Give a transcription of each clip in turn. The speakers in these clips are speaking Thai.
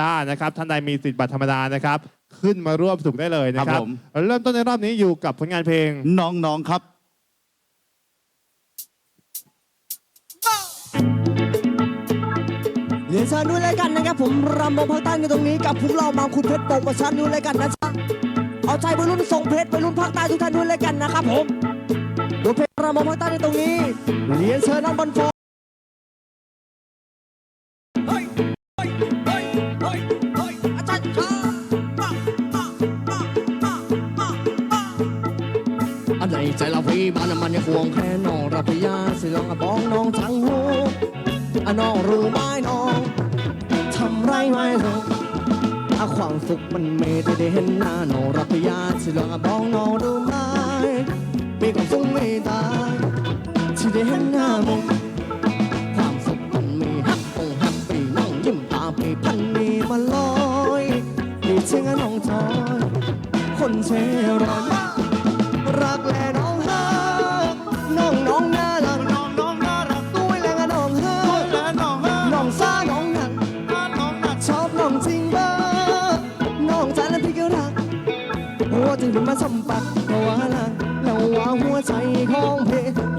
ดานะครับท่านใดมีสิทธิ์บัตรธรรมดานะครับ ขึ้นมาร่วมสนุกได้เลยนะคครัรับบผม เริ่มต้นในรอบนี้อยู่กับผลงานเพลง น้องๆครับ เรียนเชิญด้วยเลยกันนะครับผมรำวงภาคใต้กันตรงนี้กับพวกเรามาคุณเพชรโปกประชันด้วยเลยกันนะจ๊ะเอาใจวัยรุ่นส่งเพชรวัยรุ่นภาคใต้ทุกท่านด้วยเลยกันนะครับผมดูเพลงรำวงภาคใต้ในตรงนี้เรียนเชิญน้องบอลโฟ ใจเราพี่บ้านมันยังห่วงแค่น้องรับพยาสิลองอะบ้องน้องทั้งหูอะน้องรู้ไหมน้องทำไรไม่รู้อาความสุขมันไม่ได้ได้เห็นหน้าโนรัตยาที่ลองอะบ้องน้องรู้ไหมมีความสุขไม่ตาที่ได้เห็นหน้ามึงความสุขมันมีฮปปี้แฮปปี้น้องยิ้มตาปีพันนี้มาลอยนี่เชิงอะน้องจอยคนเชรอย องเพ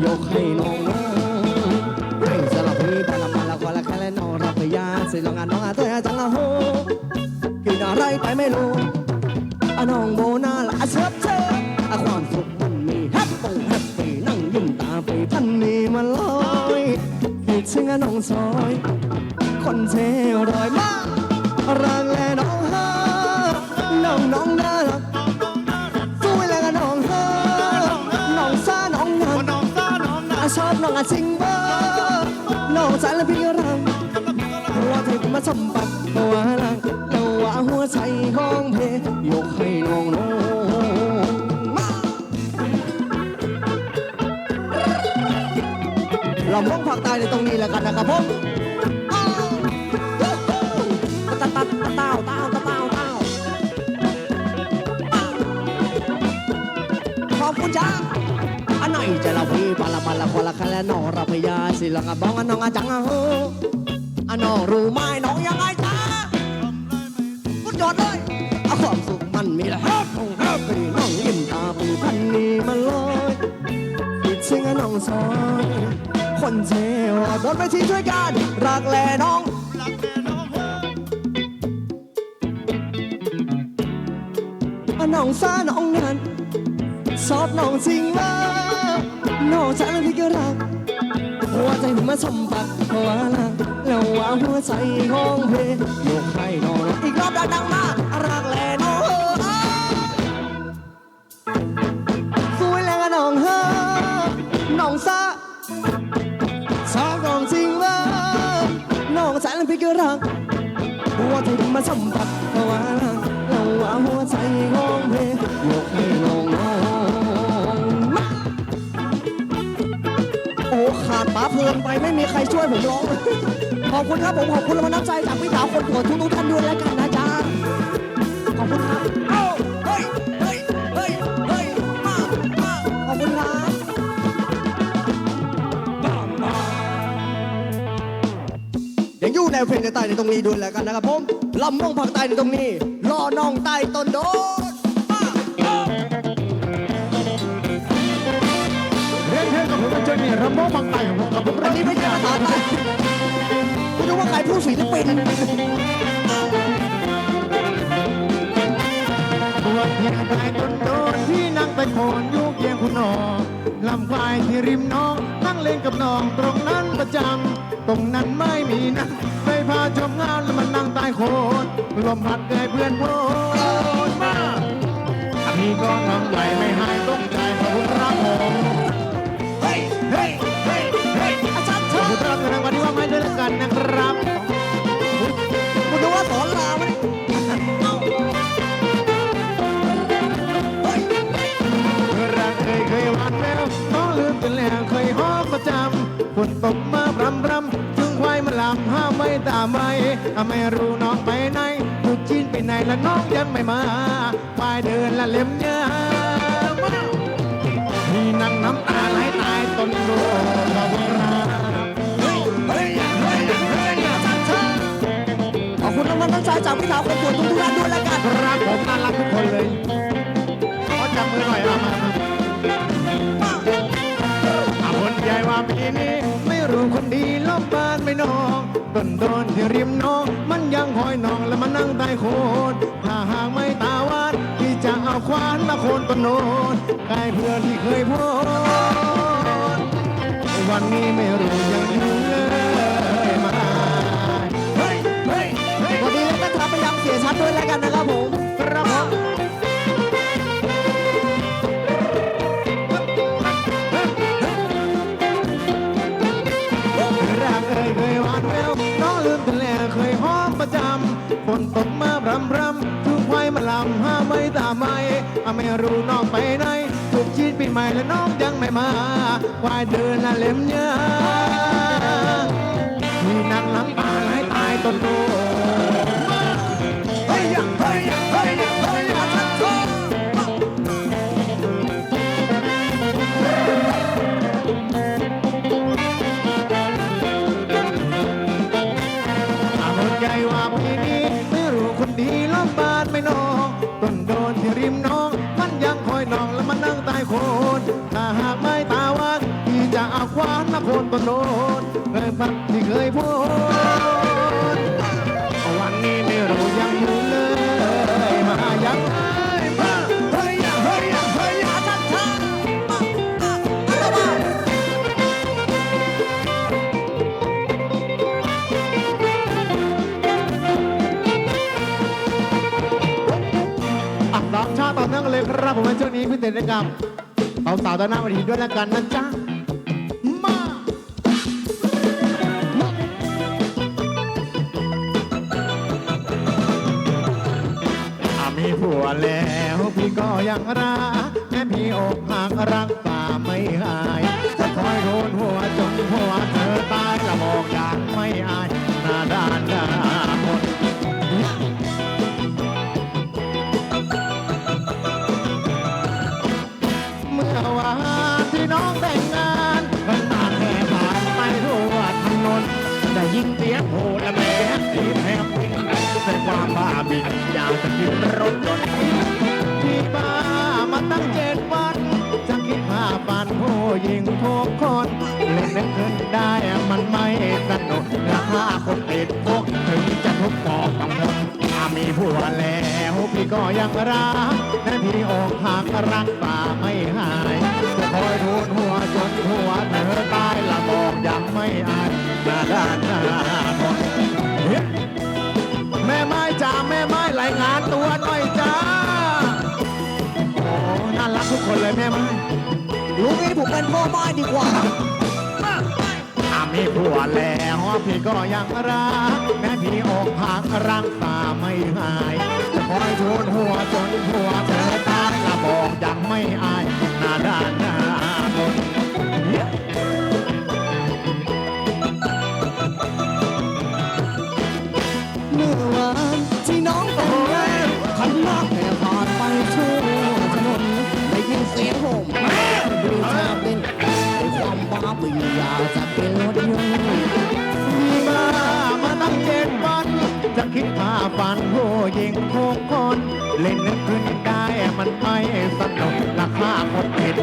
ยกให้น้องน้องให้สลับพี่พลังมาแล้วก็ละแค่และน้องรับพยาสิลองงานน้องอาเตยจังอะโหกินอะไรไปไม่รู้อะน้องโบนาละอะเชิบเชิบอะความสุขมันมีแฮปปี้แฮปปี้นั่งยิ้มตาไปพันนี้มาลอยคิดถึงอะน้องซอย คนเทรอยมากรักและน้องฮาน้องน้อง ชอบน้องอาจริงบ้าน้องใจและพี่รังหัวใจก็มาสมผัสเพราะว่ารังแต่ว่าหัวใจของเพยกให้น้องน้องมาเรามองภาคใต้ในตรงนี้แล้วกันนะครับผม องรู้ไหมน้องยังไงจ้าสุดยอดเลยเอะความสุขมันมีแล้วพี่น้องยิ้มตาปีพันนี้มันลอยคิดถึงอะน้องซอยคนเทวบนเวทีช่วยกันรักแลน้องรักแม่น้องฮักอะน้องซ่าน้องนันชอบน้องจริงมาก น้องจะแล้วพี่ก็รัก หัวใจถึงมาสมผัสเพราะว่ารักแล้วว่าหัวใจของเพยกให้น้องอีกรอบดังๆมากรักแลน้องเอ้ยสวยแล้วน้องเฮ้น้องซ่าชอบน้องจริงมาน้องจะแล้วพี่ก็รัก หัวใจมาสมผัสเพราะว่าเราว่าหัวใจของเพยกให้นอน้อง ป๋าเพลินไปไม่มีใครช่วยผมร้อง ขอบคุณครับผมขอบคุณรางวัลน้ำใจจากพี่สาวคนโปรดทุกทุกๆท่านด้วยแล้วกันนะจ๊ะขอบคุณครับเอ้าเฮ้ยเฮ้ยเฮ้ยเฮ้ยมามาขอบคุณครับ ยังอยู่ในเพลงใต้ในตรงนี้ด้วยแล้วกันนะครับผมลำมงผักใต้ในตรงนี้รอน้องใต้ต้นโด กับผมเป็นเจนี่รำโมบังไตของผมกับผมอันนี้ไม่ใช่ภาษาใต้คุณรู้ว่าใครพูดฝีลิปปินส์ตัวเพียงไตต้นโดนที่นั่งไปโคนยุกเยียงคุณนองลำควายที่ริมน้อง นั่งเล่นกับน้องตรงนั้นประจำตรงนั้นไม่มีนะไปพาชมงานแล้วมันนั่งใต้โคนลมพัดเกยเพื่อนโพนมาพี่ก็ทำใหญ่ไม่หายต้อง เชิขอบญคุณครับในรางวัลที่ว่าไม่ด้วยล้วกันนะครับคุณรู้ว่าสอนราไหมเอ้าเฮ้ยรักเคยเคยหวานแววน้องลืมไปแล้วเคยหอมประจำฝนตกมาพรำพรำถึงควายมาลำห้ามไม่ตามไม่ไม่รู้น้องไปไหนถูกจีนไปไหนแล้วน้องยังไม่มาควายเดินละเล็มเนื้อมีนั่งน้ำตาไหลตายต้นโดนขอบคุณครับเฮ้ยเฮ้ยเฮ้ยเฮ้ยอาจารย์เชิญขอบคุณรา นทั้งชายจากพี่สาวคนสวยทุกท่านด้วยละกันครับผมน่ารักทุกคนเลยขอจับมือหน่อยเอามามาอาคนใหญ่ว่าปีนี้ไม่รู้คนดีลบบ้านไม่นองต้นโดนที่ริมน้อง มันยังคอยนองแล้วมานั่งใต้โคนถ้าหากไม่ตาวานที่จะเอาควานมาโคนต้นโนนกล้เพื่อนที่เคยพูดวันนี้ไม่รู้ยังอยู่ มัดด้วยละกันนะครับผมครับผมรักเอ่ยเคยหวานแววน้องลืมทะเลเคยห้องประจำฝนตกมาพรำพรำทุกควยมาลำห้าไม่ตามไม่อาไม่รู้น้องไปไหนถูกชีดปีใหม่และน้องยังไม่มาวายเดินละเล็มเยอะมีนักหลังป่าให้ตายต้นโต ดีล้อมบ้านไม่นองต้นโดนที่ริมน้อง มันยังคอยนองแล้วมันนั่งตายโคนถ้าหากไม่ตาว่างที่จะเอาควานมาโคนต้นโดนเคยพักที่เคยพูด น้องชาติต่อเนื่งเลยครับผมในช่วงนี้พิเศษนะครับเอาสาวตอนหน้าวันทีด้วยแล้วกันนะจ๊ะมาอามีผัวแล้วพี่ก็ยังรักแม่พี่อกหักรักป่าไม่หายจะคอยโดนหัวจนหัวเธอตายละบอกอยางไม่อายหน้าด้านหน้า ความบ้าบินอยากจะกินรถยนต์ที่บ้ามาตั้งเจ็ดวันจะคิดภาพฝันผู้หญิงทุกคนเล่นนึกขึ้นได้มันไม่สนุกราคาคนติดพวกถึงจะทุกข์บอกต้องทนถ้ามีผัวแล้วพี่ก็ยังรักแม่พี่อกหักรักป่าไม่หายจะคอยทูนหัวจนหัวเธอตายละบอกยังไม่อายหน้าด้านหน้าหมด ม่ไม้จ้าแม่ไม้รายงานตัวหน่อยจ้าโอ้น่ารักทุกคนเลยแม่ไม้ลุงนี้ผมเป็นพ่อไม้ดีกว่าถ้ามีผัวแล้วพี่ก็ยังรักแม่พี่อกหักรักตาไม่หายจะคอยทูนหัวจนหัวเธอตายละบอกยังไม่อายหน้าด้านหน้า จะเป็นรถยนต์มีมามาตั้งเจ็ดวัน จะคิดภาพฝันผู้หญิงทุกคน เล่นนึกขึ้นได้มันไม่สนุกราคาคนผิด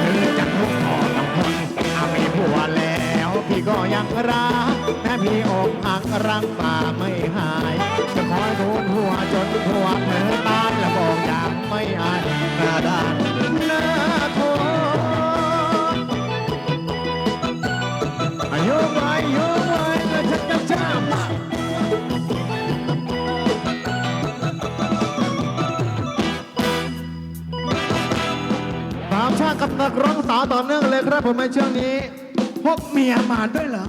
เธอจะทุกข์พอต้องทนถ้ามีผัวแล้วพี่ก็ยังรักแม่พี่อกหักรักป่าไม่หาย จะคอยทูนหัวจนหัวเธอตายและบอกอยางไม่อายหน้าด้านหน้าท สาวต่อเนื่องเลยครับผมในช่วงนี้ พวกเมียมาด้วยเหรอ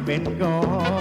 been gone.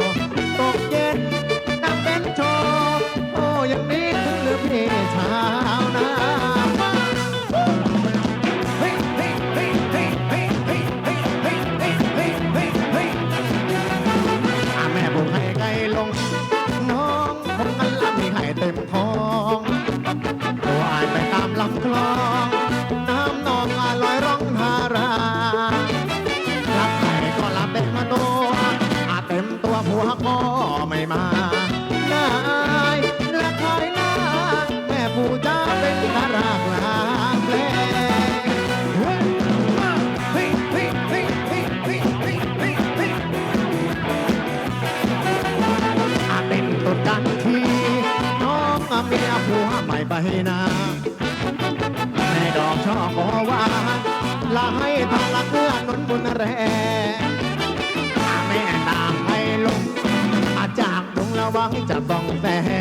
back.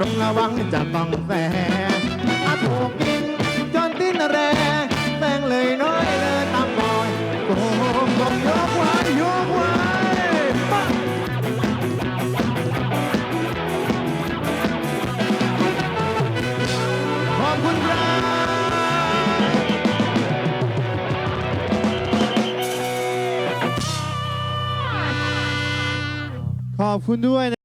ต้องระวังจะต้องแสถ้าถูกยิงจนติ้นแรงแตงเลยน้อยเลยตามบอยโกงโกงยกไว้ยกวับขอบคุณด้วย